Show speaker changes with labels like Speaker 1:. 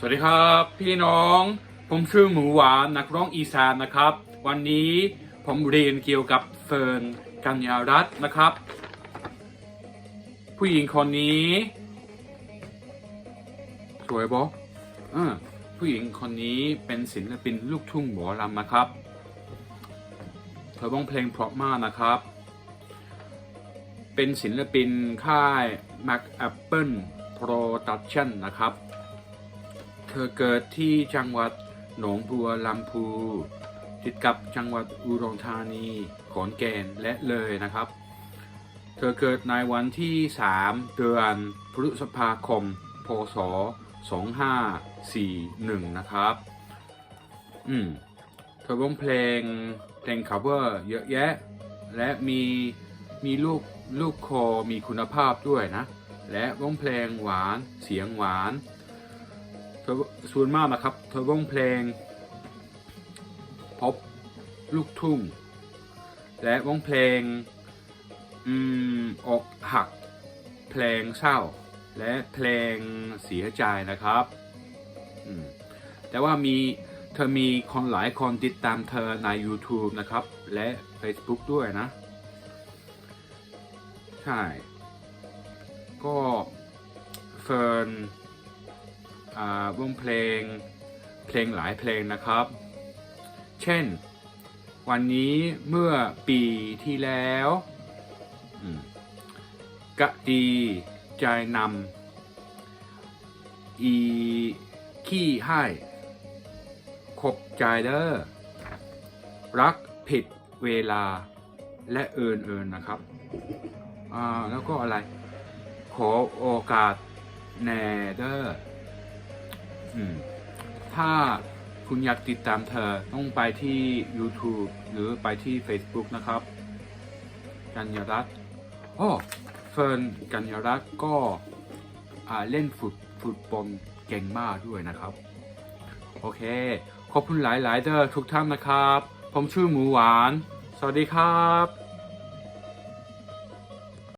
Speaker 1: สวัสดีครับพี่น้อง ผมชื่อหมูหวานนักร้องอีสานนะครับ วันนี้ผมเรียนเกี่ยวกับเฟิร์นกัญญารัตน์นะครับ ผู้หญิงคนนี้ สวยบออ่าผู้หญิงคนนี้เป็นศิลปินลูกทุ่งหมอลำนะครับ เธอร้องเพลงเพราะมากนะครับ เป็นศิลปินค่าย Mac Apple Production นะครับ เธอเกิดที่จังหวัดหนองบัวลำพู ติดกับจังหวัดอุดรธานีขอนแก่นและเลยนะครับ เธอเกิดในวันที่ 3 เดือนพฤษภาคม พศ 2541 นะครับ อืม เธอร้องเพลงเพลง cover เยอะแยะ และมีมีลูกลูกคอมีคุณภาพด้วยนะ และร้องเพลงหวานเสียงหวาน ส่วนมากนะครับเธอร้องเพลงพบลูกทุ่ง และร้องเพลงอืมอกหัก เพลงเศร้า และเพลงเสียใจนะครับแต่ว่ามีเธอมีคนหลายคนติดตามเธอใน YouTube นะครับ และ Facebook ด้วยนะ ใช่ ก็เฟิร์น วงเพลงเพลงหลายเพลงนะครับ เช่น วันนี้เมื่อปีที่แล้วกะดีใจนำอีขี้ให้ขบใจเด้อรักผิดเวลาและเอินเอินนะครับอ่าแล้วก็อะไร ขอโอกาสแน่เด้ออืม ถ้าคุณอยากติดตามเธอต้องไปที่ YouTube หรือไปที่ Facebook นะครับ กัญญารัตน์อ๋อเฟิร์นกัญญารัตน์ก็เล่นฟุตฟุตบอลเก่งมากด้วยนะครับ โอเค ขอบคุณหลายๆเด้อทุกท่านนะครับ ผมชื่อหมูหวาน สวัสดีครับ